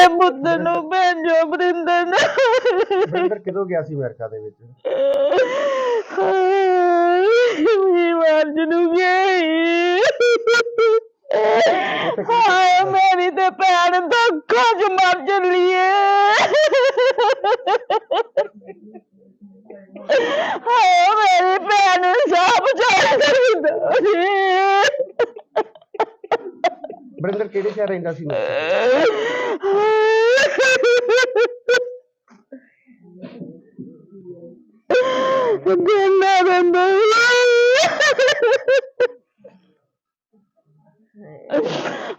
ਮੇਰੇ ਪੁੱਤ ਨੂੰ ਭੇਜੋ ਬਰਿੰਦਰ ਨੂੰ। ਬ੍ਰਿੰਦਰ ਕਿਦੋਂ ਗਿਆ ਸੀ ਅਮਰੀਕਾ ਦੇ ਵਿੱਚ? ਮੇਰੀ ਮਰਜ ਨੂੰ ਗਈ। ਹਾਏ ਮੇਰੀ ਤੇ ਭੈਣ ਧੋਖਾ ਚ ਮਰ ਚੱਲੀ ਏ ਹਾਏ ਮੇਰੀ ਭੈਣ ਨੂੰ ਸਾਹ ਬਚਾ ਬ੍ਰਿੰਦਰ ਕਿਹੜੇ ਸ਼ਹਿਰ ਰਹਿੰਦਾ ਸੀ? ਅਮਰੀਕਾ ਗੰਨਾ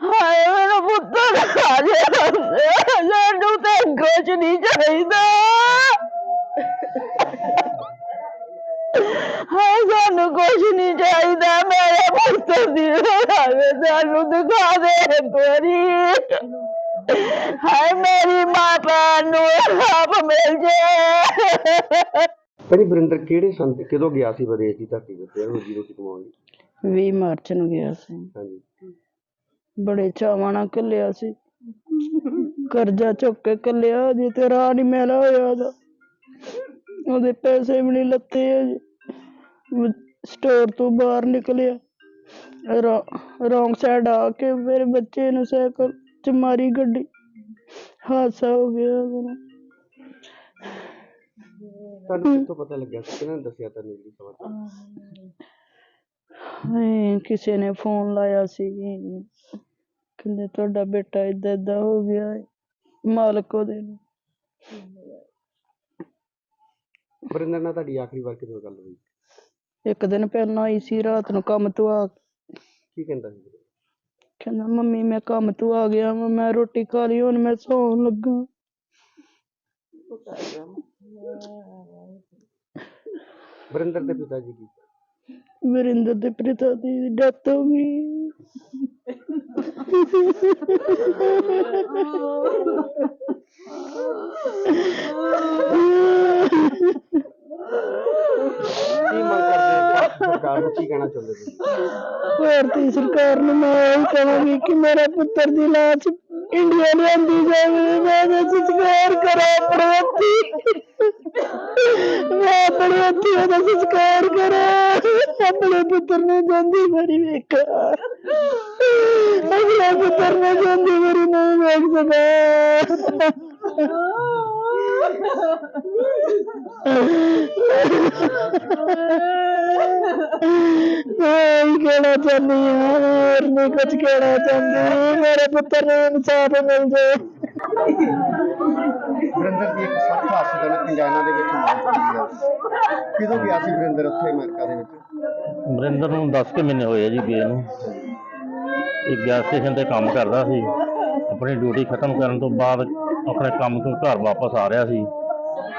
ਹਾਏ, ਮੇਰਾ ਪੁੱਤਰ ਆ ਗਿਆ ਸਾਨੂੰ ਤੇ ਕੁਝ ਨਹੀਂ ਚਾਹੀਦਾ। ਹਾਏ, ਸਾਨੂੰ ਕੁਝ ਨਹੀਂ ਚਾਹੀਦਾ, ਮੇਰੇ ਪੁੱਤਰ ਦੀ ਹਾਏ ਸਾਨੂੰ ਦਿਖਾ ਦੇ ਤੋਰੀ ਹਾਏ, ਮੇਰੀ ਮਾਤਾ ਨੂੰ ਆਪ ਮਿਲ ਜੇ। ਭਾਜੀ ਬ੍ਰਿੰਦਰ ਕਿਹੜੇ ਤੇ ਕਦੋਂ ਗਿਆ ਸੀ ਵਿਦੇਸ਼ ਦੀ ਧਰਤੀ ਤੇ? ਫਿਰ ਰੋਜੀ ਰੋਟੀ ਕਮਾਉਣ ਲਈ? 20 ਮਾਰਚ ਨੂੰ ਗਿਆ ਸੀ। ਹਾਂਜੀ। ਬੜੇ ਚਾਵਾਂ ਨਾਲ ਘੱਲਿਆ ਸੀ। ਕਰਜ਼ਾ ਚੁੱਕ ਕੇ ਘੱਲਿਆ ਜੀ ਤੇ ਰਾਹ ਨਹੀਂ ਮਿਲਿਆ ਹੋਇਆ ਉਹਦਾ। ਉਹਦੇ ਪੈਸੇ ਵੀ ਨਹੀਂ ਲੱਤੇ ਅਜੇ। ਸਟੋਰ ਤੋਂ ਬਾਹਰ ਨਿਕਲਿਆ। ਰੋਂਗ ਸਾਈਡ ਆ ਕੇ ਮੇਰੇ ਬੱਚੇ ਨੂੰ ਸਾਈਕਲ ਚ ਮਾਰੀ ਗੱਡੀ। ਹਾਦਸਾ ਹੋ ਗਿਆ ਉਹਦੇ। ਨਾਲ ਤੁਹਾਨੂੰ ਕਿੱਥੋਂ ਪਤਾ ਲੱਗਿਆ? ਸੀ ਕਿਹਨਾਂ ਨੇ ਦੱਸਿਆ ਤੁਹਾਨੂੰ ਜਿਹੜੀ ਖਬਰ ਹਾਏ ਕਿਸੇ ਨੇ ਫੋਨ ਲਾਇਆ ਸੀ। ਕਹਿੰਦੇ ਤੁਹਾਡਾ ਬੇਟਾ ਏਦਾਂ ਏਦਾਂ ਹੋ ਗਿਆ ਹੈ ਮਾਲਕ ਉਹਦੇ ਨੂੰ। ਬ੍ਰਿੰਦਰ ਨਾਲ ਤੁਹਾਡੀ ਆਖਰੀ ਵਾਰ ਕਿਦੋਂ ਗੱਲ ਹੋਈ? ਇੱਕ ਦਿਨ ਪਹਿਲਾਂ ਆਈ ਸੀ ਰਾਤ ਨੂੰ ਕੰਮ ਤੋਂ ਆ ਕੇ। ਕਹਿੰਦਾ ਸੀ ਕਹਿੰਦਾ ਮੰਮੀ ਮੈਂ ਕੰਮ ਤੋਂ ਆ ਗਿਆ ਵਾਂ, ਮੈਂ ਰੋਟੀ ਖਾ ਲਈ ਹੁਣ ਮੈਂ ਸੌਣ ਲੱਗਾ ਬ੍ਰਿੰਦਰ ਦੇ ਪਿਤਾ ਜੀ ਕੀ? ਵਰਿੰਦਰ ਦੇ ਪਿਤਾ ਦੀ ਡੈਥ ਹੋ ਗਈ। ਕੀ ਮੰਗ ਕਰਦੇ ਹੋ? ਸਰਕਾਰ ਨੂੰ ਕੀ ਕਹਿਣਾ ਚਾਹੁੰਦੇ ਤੁਸੀਂ? ਭਾਰਤੀ ਸਰਕਾਰ ਨੂੰ ਮੈਂ ਇਹ ਕਹਾਂਗੀ ਕਿ ਮੇਰਾ ਪੁੱਤਰ ਦੀ ਲਾਸ਼ ਇੰਡੀਆ ਲਿਆਂਦੀ ਜਾਵੇ ਮੈਂ ਉਹਦਾ ਸੰਸਕਾਰ ਕਰਾਂ ਆਪਣੇ ਹੱਥੀਂ। ਮੈਂ ਆਪਣੇ ਹੱਥੀਂ ਉਹਦਾ ਸੰਸਕਾਰ ਕਰਾਂ। ਆਪਣੇ ਪੁੱਤਰ ਨੂੰ ਜਾਂਦੀ ਮਰੀ ਵੇਖਾਂ ਆਪਣੇ ਪੁੱਤਰ ਨੂੰ ਜਾਂਦੀ ਮਰੀ ਨਹੀਂ ਵੇਖ ਮੈਂ ਹੀ ਕਹਿਣਾ ਚਾਹੁੰਦੀ ਹਾਂ ਹੋਰ ਨਹੀਂ ਕੁਝ ਕਹਿਣਾ ਚਾਹੁੰਦੀ। ਮੇਰੇ ਪੁੱਤਰ ਨੂੰ ਇਨਸਾਫ ਮਿਲ ਜਾਏ ਬ੍ਰਿੰਦਰ ਦੀ ਇੱਕ ਹਾਦਸੇ ਨਾਲ ਇੰਡੀਆਨਾ ਦੇ ਵਿੱਚ ਮੌਤ ਹੋਈ ਹੈ ਕਿਦੋਂ ਗਿਆ ਸੀ ਬ੍ਰਿੰਦਰ ਉੱਥੇ ਅਮਰੀਕਾ ਦੇ ਵਿੱਚ? ਵਰਿੰਦਰ ਨੂੰ 10 ਕੁ ਮਹੀਨੇ ਹੋਏ ਆ ਜੀ ਗਏ ਨੂੰ। ਇਹ ਗੈਸ ਸਟੇਸ਼ਨ ਤੇ ਕੰਮ ਕਰਦਾ ਸੀ। ਆਪਣੀ ਡਿਊਟੀ ਖਤਮ ਕਰਨ ਤੋਂ ਬਾਅਦ ਆਪਣੇ ਕੰਮ ਤੋਂ ਘਰ ਵਾਪਸ ਆ ਰਿਹਾ ਸੀ।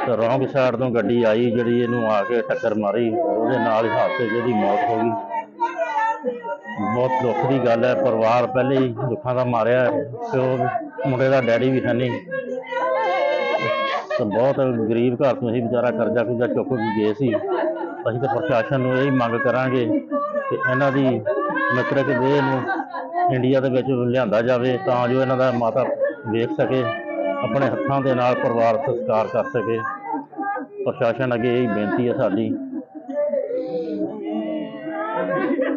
ਤੇ ਰੌਂਗ ਸਾਈਡ ਤੋਂ ਗੱਡੀ ਆਈ ਜਿਹੜੀ ਇਹਨੂੰ ਆ ਕੇ ਟੱਕਰ ਮਾਰੀ। ਉਹਦੇ ਨਾਲ ਹੀ ਹਾਦਸੇ 'ਚ ਇਹਦੀ ਮੌਤ ਹੋ ਗਈ। ਬਹੁਤ ਦੁੱਖ ਦੀ ਗੱਲ ਹੈ, ਪਰਿਵਾਰ ਪਹਿਲੇ ਹੀ ਦੁੱਖਾਂ ਦਾ ਮਾਰਿਆ ਹੈ, ਤੇ ਉਹ ਮੁੰਡੇ ਦਾ ਡੈਡੀ ਵੀ ਹੈ ਨਹੀਂ। ਤੇ ਬਹੁਤ ਗਰੀਬ ਘਰ ਤੋਂ ਅਸੀਂ ਵਿਚਾਰਾ ਕਰਜ਼ਾ ਕੁਰਜ਼ਾ ਚੁੱਕ ਕੇ ਗਏ ਸੀ। ਅਸੀਂ ਤਾਂ ਪ੍ਰਸ਼ਾਸਨ ਨੂੰ ਇਹ ਮੰਗ ਕਰਾਂਗੇ ਕਿ ਇਹਨਾਂ ਦੀ ਮਤਲਬ ਕਿ ਨੂੰ ਇੰਡੀਆ ਦੇ ਵਿੱਚ ਲਿਆਂਦਾ ਜਾਵੇ, ਤਾਂ ਜੋ ਇਹਨਾਂ ਦਾ ਮਾਤਾ ਵੇਖ ਸਕੇ, ਆਪਣੇ ਹੱਥਾਂ ਦੇ ਨਾਲ ਪਰਿਵਾਰ ਸੰਸਕਾਰ ਕਰ ਸਕੇ। ਪ੍ਰਸ਼ਾਸਨ ਅੱਗੇ ਇਹ ਬੇਨਤੀ ਹੈ ਸਾਡੀ।